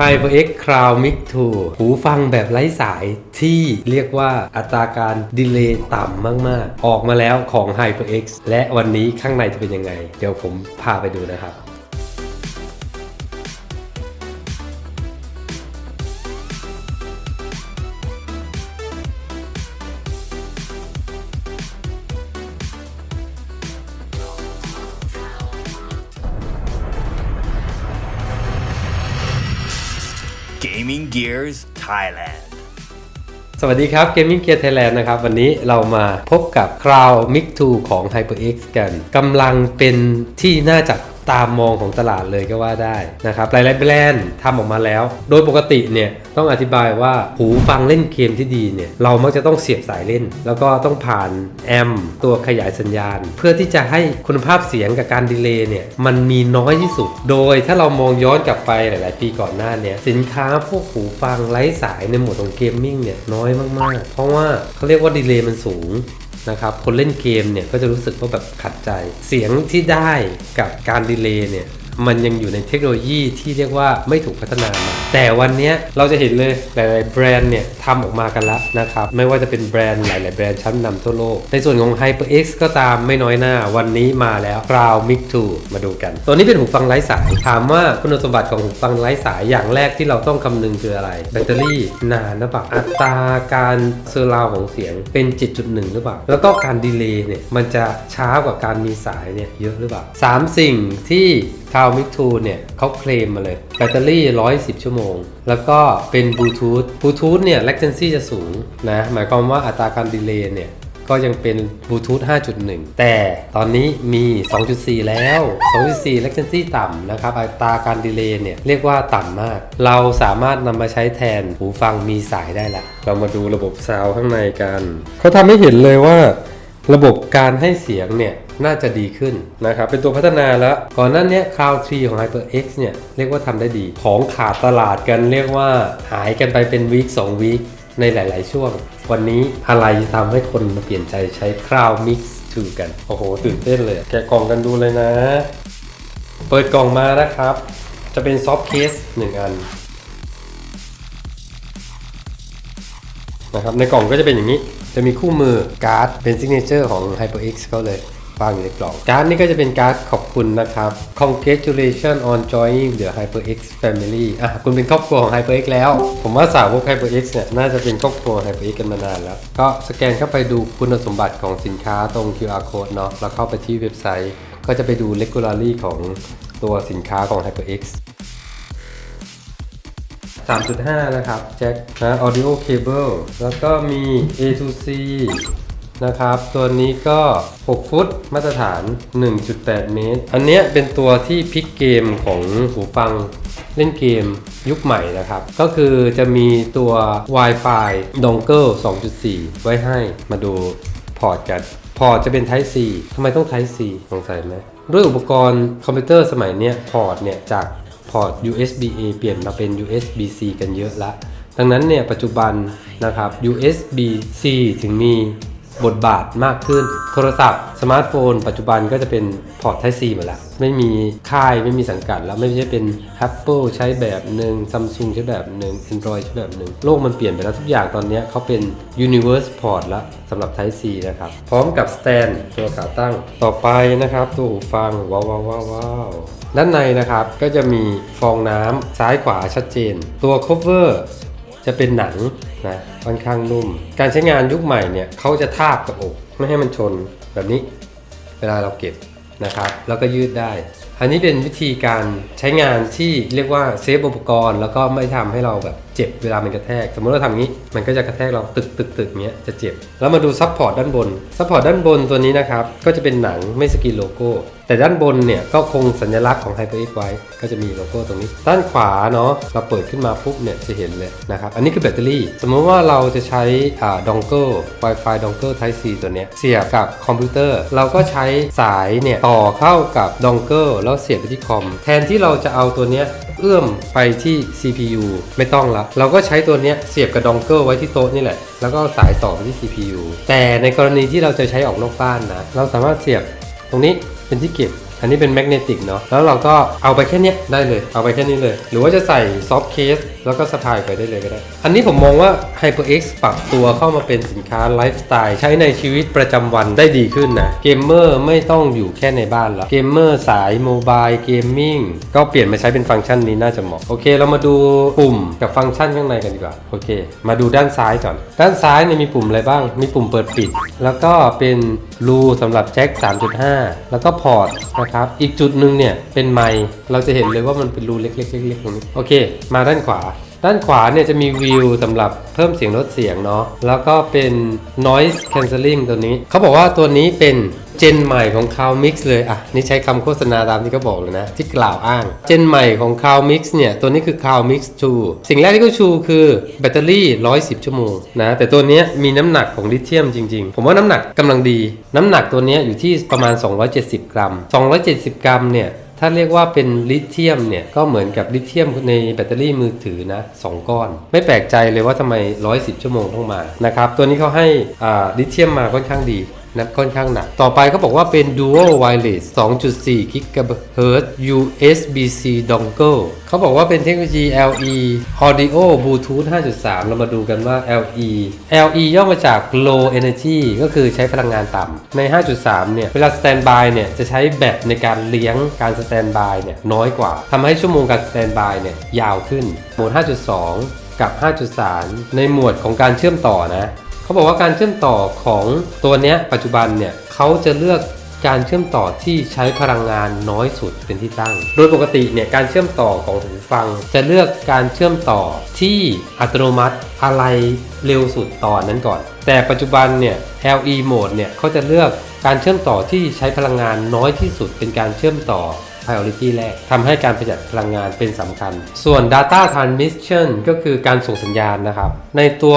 HyperX Cloud Mix 2หูฟังแบบไร้สายที่เรียกว่าอัตราการดีเลย์ต่ำมาก ๆ ออกมาแล้วของ HyperX และวันนี้ข้างในจะเป็นยังไง เดี๋ยวผมพาไปดูนะครับ Gaming Gears Thailand สวัสดีครับ Gaming Gear Thailand นะครับ วันนี้เรามาพบกับ Crown Mix 2ของ HyperX กันกำลังเป็นที่น่าจับ ตามมองของตลาดเลยก็ว่าได้นะครับหลายๆแบรนด์ทำออกมาแล้ว โดยปกติเนี่ยต้องอธิบายว่าหูฟังเล่นเกมที่ดีเนี่ยเรามักจะต้องเสียบสายเล่น แล้วก็ต้องผ่านแอมตัวขยายสัญญาณ เพื่อที่จะให้คุณภาพเสียงกับการดีเลย์เนี่ยมันมีน้อยที่สุด โดยถ้าเรามองย้อนกลับไปหลาย ๆ ปีก่อนหน้าเนี่ยสินค้าพวกหูฟังไร้สายในหมวดของเกมมิ่งเนี่ยน้อยมาก ๆ เพราะว่าเขาเรียกว่าดีเลย์มันสูง นะครับคนเล่นเกมเนี่ยก็จะรู้สึกว่าแบบขัดใจ เสียงที่ได้กับการดีเลย์เนี่ย มันยังอยู่ในเทคโนโลยีที่เรียกว่าไม่ถูกพัฒนามา แต่วันนี้เราจะเห็นเลยหลายๆแบรนด์เนี่ยทำออกมากันแล้วนะครับ ไม่ว่าจะเป็นแบรนด์หลาย ๆ แบรนด์ชั้นนำทั่วโลก ในส่วนของ HyperX ก็ตามไม่น้อยหน้าวันนี้มาแล้ว Crown Mix 2มาดูกัน ตัวนี้เป็นหูฟังไร้สาย ถามว่าคุณสมบัติของหูฟังไร้สายอย่างแรกที่เราต้องคำนึงคืออะไร แบตเตอรี่นานหรือเปล่าอัตราการเซอร์ราวของเสียงเป็น 7.1 หรือเปล่า แล้วก็การดีเลย์เนี่ยมันจะช้ากว่าการมีสายเนี่ยเยอะหรือเปล่า3สิ่งที่ คาวมิกทูเนี่ยเขาเคลมมาเลย แบตเตอรี่ 110 ชั่วโมง แล้วก็เป็นบลูทูธบลูทูธเนี่ย latency จะสูงนะ หมายความว่าอัตราการดีเลย์เนี่ย ก็ยังเป็นบลูทูธ5.1 แต่ตอนนี้มี 2.4 แล้ว 2.4 latency ต่ำนะครับ อัตราการดีเลย์เนี่ย เรียกว่าต่ำมาก เราสามารถนำมาใช้แทนหูฟังมีสายได้ละ เรามาดูระบบซาวข้างในกัน เขาทำให้เห็นเลยว่า ระบบการให้เสียงเนี่ย น่าจะดีขึ้นนะครับ เป็นตัวพัฒนาแล้ว ก่อนหน้านี้ย Cloud 3ของ HyperX เนี่ย เรียกว่าทำได้ดี ของขาดตลาดกันเรียกว่าหายกันไปเป็นวีค2วีคในหลาย ๆ ช่วง วันนี้อะไรทำให้คนมาเปลี่ยนใจใช้ Cloud Mix 2กัน โอ้โห ตื่นเต้นเลย แกะกล่องกันดูเลยนะ เปิดกล่องมานะครับ จะเป็นซอฟต์เคสหนึ่งอันนะครับในกล่องก็จะเป็นอย่างนี้ จะมีคู่มือการ์ดเป็นซิกเนเจอร์ของ HyperX เขาเลย วางอยู่ในกล่อง การ์ดนี้ก็จะเป็นการ์ดขอบคุณนะครับ Congratulations on joining the HyperX family อะคุณเป็นครอบครัวของ HyperX แล้ว ผมว่าสาวก HyperX เนี่ยน่าจะเป็นครอบครัว HyperX กันมานานแล้ว ก็สแกนเข้าไปดูคุณสมบัติของสินค้าตรง QR code เนาะแล้วเข้าไปที่เว็บไซต์ ก็จะไปดู regularly ของตัวสินค้าของ HyperX 3.5 นะครับแจ็คนะ audio cable แล้วก็มี A to C นะครับ ตัวนี้ก็ 6 ฟุตมาตรฐาน 1.8 เมตร อันเนี้ยเป็นตัวที่พลิกเกมของหูฟังเล่นเกมยุคใหม่นะครับ ก็คือจะมีตัว Wi-Fi dongle 2.4 ไว้ให้มาดูพอร์ตกัน พอร์ตจะเป็น Type C ทำไมต้อง Type C สงสัยไหม ด้วยอุปกรณ์คอมพิวเตอร์สมัยเนี้ย พอร์ตเนี่ย จากพอร์ต USB A เปลี่ยนมาเป็น USB C กันเยอะละ ดังนั้นเนี่ย ปัจจุบันนะครับ USB C ถึงมี บทบาทมากขึ้น โทรศัพท์ สมาร์ทโฟน ปัจจุบันก็จะเป็นพอร์ต Type C หมดละไม่มีค่ายไม่มีสังกัดแล้วไม่ใช่เป็น Apple ใช้แบบหนึ่ง Samsung ใช้แบบหนึ่ง Android ใช้แบบหนึ่งโลกมันเปลี่ยนไปแล้วทุกอย่างตอนนี้เขาเป็น Universe Port แล้วสำหรับ Type C นะครับ พร้อมกับ Stand ตัวขาตั้งต่อไปนะครับ ตัวหูฟังว้าวว้าวว้าวว้าวด้านในนะครับก็จะมีฟองน้ำซ้ายขวาชัดเจน ตัว cover จะเป็นหนังนะ ค่อนข้างนุ่ม การใช้งานยุคใหม่เนี่ยเขาจะทาบกับอก ไม่ให้มันชนแบบนี้ เวลาเราเก็บนะครับ แล้วก็ยืดได้ อันนี้เป็นวิธีการใช้งานที่เรียกว่าเซฟอุปกรณ์ แล้วก็ไม่ทำให้เราแบบเจ็บเวลามันกระแทก สมมติเราทำอย่างนี้ มันก็จะกระแทกเราตึกตึกตึกเงี้ยจะเจ็บ แล้วมาดูซับพอร์ตด้านบนซัพพอร์ตด้านบนตัวนี้นะครับ ก็จะเป็นหนังไม่สกรีนโลโก้ แต่ด้านบนเนี่ยก็คงสัญลักษณ์ของ HyperX ไว้ ก็จะมีโลโก้ตรงนี้ ด้านขวาเนาะเราเปิดขึ้นมาปุ๊บเนี่ยจะเห็นเลยนะครับ อันนี้คือแบตเตอรี่ สมมติว่าเราจะใช้อ่าดองเกิล Wi-Fi dongle Type C ตัวเนี้ยเสียบกับคอมพิวเตอร์ เราก็ใช้สายเนี่ยต่อเข้ากับดองเกิลแล้วเสียบไปที่คอม แทนที่เราจะเอาตัวเนี้ยเอื้อมไปที่ CPU ไม่ต้องละ เราก็ใช้ตัวเนี้ยเสียบกับดองเกิลไว้ที่โต๊ะนี่แหละ แล้วก็สายต่อไปที่ CPU แต่ในกรณีที่เราจะใช้ออกนอกบ้านนะ เราสามารถเสียบตรงนี้เป็นที่เก็บ อันนี้เป็นแมกเนติกเนาะ แล้วเราก็เอาไปแค่นี้ได้เลย เอาไปแค่นี้เลย หรือว่าจะใส่ซอฟต์เคส แล้วก็สะพายไปได้เลยก็ได้ อันนี้ผมมองว่า HyperX ปรับตัวเข้ามาเป็นสินค้าไลฟ์สไตล์ใช้ในชีวิตประจำวันได้ดีขึ้นนะ เกมเมอร์ไม่ต้องอยู่แค่ในบ้านแล้ว เกมเมอร์สายโมบายเกมมิ่งก็เปลี่ยนมาใช้เป็นฟังก์ชันนี้น่าจะเหมาะ โอเค เรามาดูปุ่มกับฟังก์ชันข้างในกันดีกว่า โอเค มาดูด้านซ้ายก่อน ด้านซ้ายเนี่ยมีปุ่มอะไรบ้าง มีปุ่มเปิดปิด แล้วก็เป็นรูสำหรับแจ็ค3.5 แล้วก็พอร์ตนะครับ อีกจุดหนึ่งเนี่ยเป็นไมค์เราจะเห็นเลยว่ามันเป็นรูเล็กๆๆๆตรงนี้โอเค มาด้านขวา ด้านขวาเนี่ยจะมีวิวสำหรับเพิ่มเสียงลดเสียงเนาะแล้วก็เป็น noise cancelling ตัวนี้ เขาบอกว่าตัวนี้เป็นเจนใหม่ของ c o w Mix เลย อะ นี่ใช้คำโฆษณาตามที่เขาบอกเลยนะ ที่กล่าวอ้าง เจนใหม่ของ c o w Mix เนี่ย ตัวนี้คือ c o w Mix 2สิ่งแรกที่เขาชูคือแบตเตอรี่ 110 ชั่วโมงนะ แต่ตัวนี้มีน้ำหนักของลิเธียมจริงๆ ผมว่าน้ำหนักกำลังดี น้ำหนักตัวนี้อยู่ที่ประมาณ 270 กรัม 270 กรัมเนี่ย ถ้าเรียกว่าเป็นลิเธียมเนี่ยก็เหมือนกับลิเธียมในแบตเตอรี่มือถือนะ2ก้อน ไม่แปลกใจเลยว่าทำไม 110 ชั่วโมงต้องมานะครับตัวนี้เขาให้ลิเธียมมาค่อนข้างดี นะค่อนข้างหนัก ต่อไปเขาบอกว่าเป็น Dual Wireless 2.4 GHz USB-C dongle เขาบอกว่าเป็นเทคโนโลยี LE Audio Bluetooth 5.3 เรามาดูกันว่า LE LE ย่อมาจาก Low Energy ก็คือใช้พลังงานต่ำใน 5.3 เนี่ย เวลา Standby เนี่ย จะใช้แบตในการเลี้ยงการ Standby เนี่ย น้อยกว่าทำให้ชั่วโมงการ Standby เนี่ย ยาวขึ้นโหมด 5.2 กับ 5.3 ในหมวดของการเชื่อมต่อนะ เขาบอกว่าการเชื่อมต่อของตัวเนี้ยปัจจุบันเนี่ยเขาจะเลือกการเชื่อมต่อที่ใช้พลังงานน้อยสุดเป็นที่ตั้ง โดยปกติเนี่ยการเชื่อมต่อของหูฟัง จะเลือกการเชื่อมต่อที่อัตโนมัติอะไรเร็วสุดต่อนนั้นก่อน แต่ปัจจุบันเนี่ย LE mode เนี่ยเขาจะเลือกการเชื่อมต่อที่ใช้พลังงานน้อยที่สุดเป็นการเชื่อมต่อ priority แรกทำให้การประหยัดพลังงานเป็นสำคัญ ส่วน data transmission ก็คือการส่งสัญญาณนะครับ ในตัว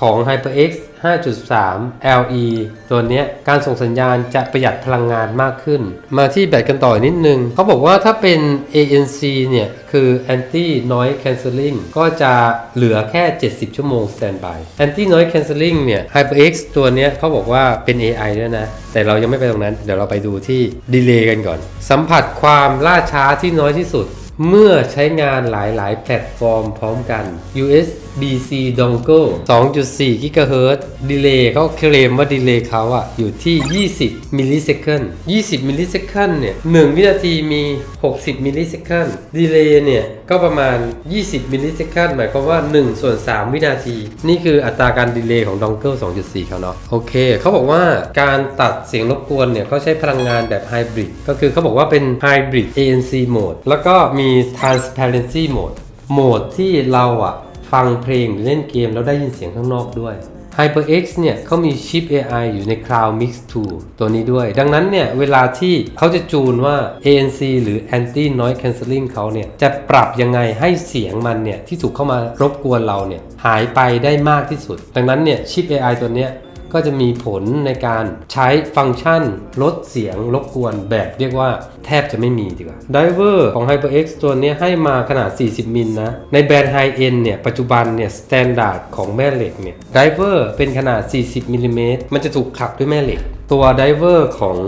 ของ HyperX 5.3 LE ตัวนี้การส่งสัญญาณจะประหยัดพลังงานมากขึ้น มาที่แบตกันต่อนิดนึง เขาบอกว่าถ้าเป็น ANC เนี่ย คือ anti noise cancelling ก็จะเหลือแค่ 70 ชั่วโมง standby anti noise cancelling เนี่ย HyperX ตัวนี้เขาบอกว่าเป็น AI ด้วยนะ แต่เรายังไม่ไปตรงนั้น เดี๋ยวเราไปดูที่ delay กันก่อน สัมผัสความล่าช้าที่น้อยที่สุดเมื่อใช้งานหลาย ๆ แพลตฟอร์มพร้อมกัน US USB-C dongle 2.4 GHz delay เขาเคลมว่า delay เขาอะอยู่ที่ 20 มิลลิเซคัน20 มิลลิเซคันเนี่ย 1 วินาทีมี 60 มิลลิเซคัน delay เนี่ย ก็ประมาณ 20 มิลลิเซคันหมายความว่า 1 ส่วน 3 วินาที นี่คืออัตราการ delay ของ dongle 2.4 เขาเนาะ โอเค เขาบอกว่าการตัดเสียงรบกวนเนี่ยเขาใช้พลังงานแบบ hybrid ก็คือเขาบอกว่าเป็น hybrid ANC mode แล้วก็มี transparency mode โหมดที่เราอะ ฟังเพลงหรือเล่นเกมแล้วได้ยินเสียงข้างนอกด้วย HyperX เนี่ยเขามีชิป AI อยู่ใน Cloud Mix 2 ตัวนี้ด้วย ดังนั้นเนี่ย เวลาที่เขาจะจูนว่า ANC หรือ Anti Noise Cancelling เขาเนี่ย จะปรับยังไงให้เสียงมันเนี่ย ที่ถูกเข้ามารบกวนเราเนี่ย หายไปได้มากที่สุด ดังนั้นเนี่ย ชิป AI ตัวเนี้ย ก็จะมีผลในการใช้ฟังก์ชัน ลดเสียงรบกวนแบบเรียกว่าแทบจะไม่มีดีกว่า Diver ของ HyperX ตัวนี้ให้มาขนาด 40 มิลนะ ในแบรนด์ High End เนี่ย ปัจจุบันเนี่ยสแตนดาร์ดของแม่เหล็กเนี่ย Diver เป็นขนาด 40มิลลิเมตรมันจะถูกขับด้วยแม่เหล็ก ตัว Diver ของ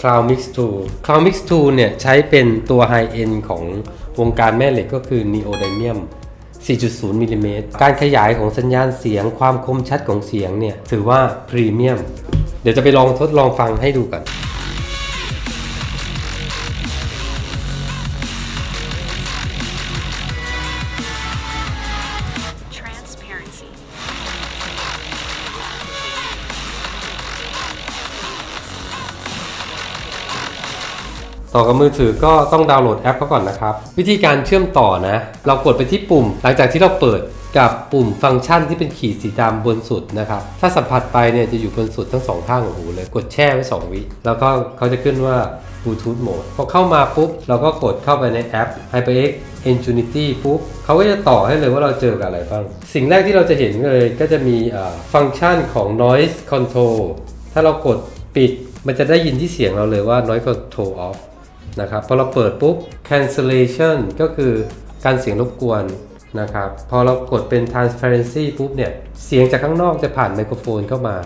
Cloud Mix 2 Cloud Mix 2เนี่ยใช้เป็นตัว High End ของวงการแม่เหล็กก็คือ Neodymium 4.0มิลลิเมตรการขยายของสัญญาณเสียงความคมชัดของเสียงเนี่ยถือว่าพรีเมียม เดี๋ยวจะไปลองทดลองฟังให้ดูกัน ต่อกับมือถือก็ต้องดาวน์โหลดแอปเขาก่อนนะครับ วิธีการเชื่อมต่อนะ เรากดไปที่ปุ่ม หลังจากที่เราเปิดกับปุ่มฟังก์ชันที่เป็นขีดสีดำบนสุดนะครับ ถ้าสัมผัสไปเนี่ยจะอยู่บนสุดทั้งสองข้างของหูเลย กดแช่ไว้ 2 วิ แล้วก็เขาจะขึ้นว่า Bluetooth Mode พอเข้ามาปุ๊บ เราก็กดเข้าไปในแอป HyperX Infinity ปุ๊บเขาก็จะต่อให้เลยว่าเราเจอกับอะไรบ้าง สิ่งแรกที่เราจะเห็นเลยก็จะมีฟังก์ชันของ Noise Control ถ้าเรากดปิดมันจะได้ยินที่เสียงเราเลยว่า Noise Control Off นะครับพอเราเปิดปุ๊บ cancellation ก็คือการเสียงรบกวนนะครับพอเรากดเป็น transparency ปุ๊บเนี่ยเสียงจากข้างนอกจะผ่านไมโครโฟนเข้ามา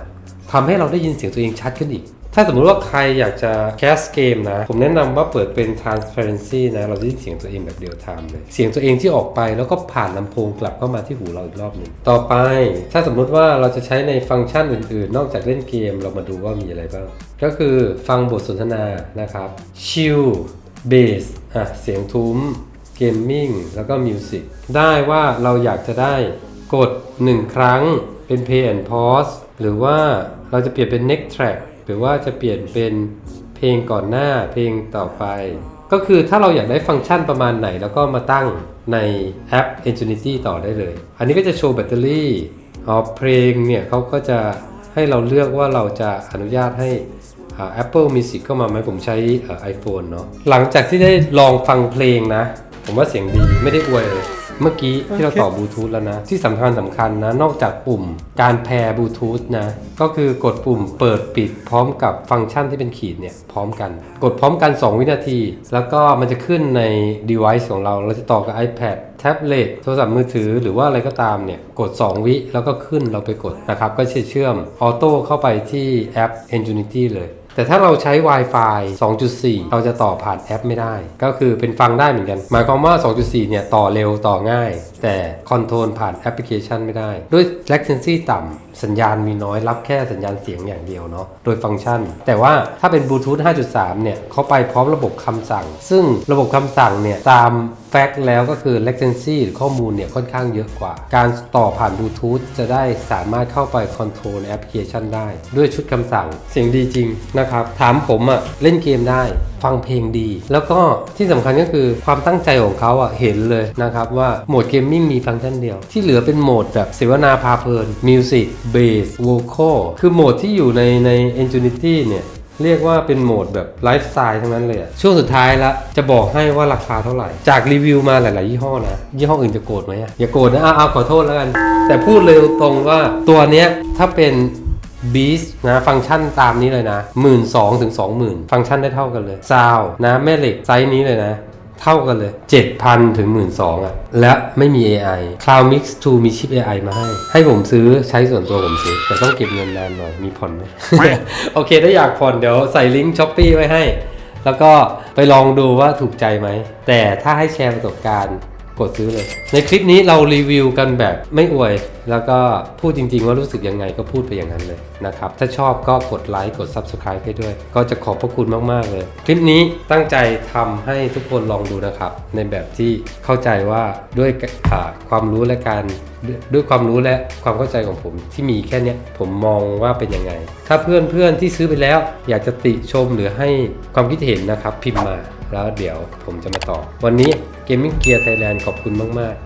ทำให้เราได้ยินเสียงตัวเองชัดขึ้นอีก ถ้าสมมุติว่าใครอยากจะแคสเกมนะ ผมแนะนำว่าเปิดเป็น transparency นะ เราจะได้ยินเสียงตัวเองแบบเดียวทม์เลย เสียงตัวเองที่ออกไปแล้วก็ผ่านลำโพงกลับเข้ามาที่หูเราอีกรอบหนึ่งต่อไป ถ้าสมมุติว่าเราจะใช้ในฟังก์ชันอื่นๆ นอกจากเล่นเกมเรามาดูว่ามีอะไรบ้าง ก็คือฟังบทสนทนานะครับชิลเบสอะเสียงทุ้มเกมมิ่งแล้วก็มิวสิกได้ว่าเราอยากจะได้กด 1 ครั้งเป็น Play and Pause หรือว่าเราจะเปลี่ยนเป็น Next Track หรือว่าจะเปลี่ยนเป็นเพลงก่อนหน้าเพลงต่อไป ก็คือถ้าเราอยากได้ฟังก์ชันประมาณไหน แล้วก็มาตั้งในแอป Infinity ต่อได้เลย อันนี้ก็จะโชว์แบตเตอรี่อ๋อเพลงเนี่ยเขาก็จะให้เราเลือกว่าเราจะอนุญาตให้อ่า Apple Music เข้ามาไหมผมใช้อ่า iPhone เนาะหลังจากที่ได้ลองฟังเพลงนะ ผมว่าเสียงดีไม่ได้อวยเลย เมื่อกี้ที่เราต่อบลูทูธแล้วนะ ที่สำคัญสำคัญนะ นอกจากปุ่มการแพร์บลูทูธนะ ก็คือกดปุ่มเปิดปิดพร้อมกับฟังก์ชันที่เป็นขีดเนี่ย พร้อมกัน กดพร้อมกัน 2 วินาที แล้วก็มันจะขึ้นใน device ของเรา เราจะต่อกับ iPad แท็บเล็ตโทรศัพท์มือถือหรือว่าอะไรก็ตามเนี่ย กด 2 วิแล้วก็ขึ้นเราไปกดนะครับ ก็จะเชื่อมออโต้เข้าไปที่แอป Infinity เลย แต่ถ้าเราใช้ Wi-Fi 2.4 เราจะต่อผ่านแอปไม่ได้ ก็คือเป็นฟังได้เหมือนกัน หมายความว่า 2.4 เนี่ย ต่อเร็วต่อง่าย แต่คอนโทรลผ่านแอปพลิเคชันไม่ได้ ด้วย latency ต่ำสัญญาณมีน้อยรับแค่สัญญาณเสียงอย่างเดียวเนาะโดยฟังก์ชัน แต่ว่าถ้าเป็นบลูทูธ 5.3 เนี่ยเขาไปพร้อมระบบคำสั่ง ซึ่งระบบคำสั่งเนี่ยตามแฟกต์แล้วก็คือ latency หรือข้อมูลเนี่ยค่อนข้างเยอะกว่า การต่อผ่านบลูทูธจะได้สามารถเข้าไปคอนโทรลแอปพลิเคชันได้ ด้วยชุดคำสั่งเสียงดีจริงนะครับถามผมอะเล่นเกมได้ ฟังเพลงดี แล้วก็ที่สำคัญก็คือความตั้งใจของเขาอะเห็นเลยนะครับว่าโหมดเกมมิ่งมีฟังก์ชันเดียว ที่เหลือเป็นโหมดแบบเสวนาพาเพลินมิวสิกเบสโวคอลคือโหมดที่อยู่ในใน Infinity เนี่ยเรียกว่าเป็นโหมดแบบไลฟ์สไตล์ทั้งนั้นเลย ช่วงสุดท้ายละจะบอกให้ว่าราคาเท่าไหร่ จากรีวิวมาหลาย ๆ ยี่ห้อนะ ยี่ห้ออื่นจะโกรธไหมอย่าโกรธนะเอาขอโทษแล้วกัน แต่พูดเลยตรงว่าตัวเนี้ยถ้าเป็น บีสนะฟังก์ชันตามนี้เลยนะ 1 2ื่นถึง20,000ฟังก์ชันได้เท่ากันเลยซาวนะแม่เหล็กไซส์นี้เลยนะ เท่ากันเลย 7,000 ถึง 12,000อะ และไม่มี AI Cloud Mix 2 มีชิป AI มาให้ ให้ผมซื้อใช้ส่วนตัวผมซื้อ แต่ต้องเก็บเงินนานหน่อย มีผ่อนไหม โอเค ถ้าอยากผ่อนเดี๋ยวใส่ลิงก์ช้อปปีไว้ให้ แล้วก็ไปลองดูว่าถูกใจไหม แต่ถ้าให้แชร์ประสบการณ์ กดซื้อเลย ในคลิปนี้เรารีวิวกันแบบไม่อวย แล้วก็พูดจริง ๆ ว่ารู้สึกยังไงก็พูดไปอย่างนั้นเลยนะครับ ถ้าชอบก็กดไลค์กด Subscribe ให้ด้วย ก็จะขอบพระคุณมากๆเลย คลิปนี้ตั้งใจทำให้ทุกคนลองดูนะครับ ในแบบที่เข้าใจว่าด้วยความรู้และการ ด้วยความรู้และความเข้าใจของผมที่มีแค่นี้ผมมองว่าเป็นยังไง ถ้าเพื่อนเพื่อนๆที่ซื้อไปแล้ว อยากจะติชมหรือให้ความคิดเห็นนะครับ พิมพ์มาแล้วเดี๋ยวผมจะมาตอบวันนี้ Gaming Gear Thailand ขอบคุณมาก ๆ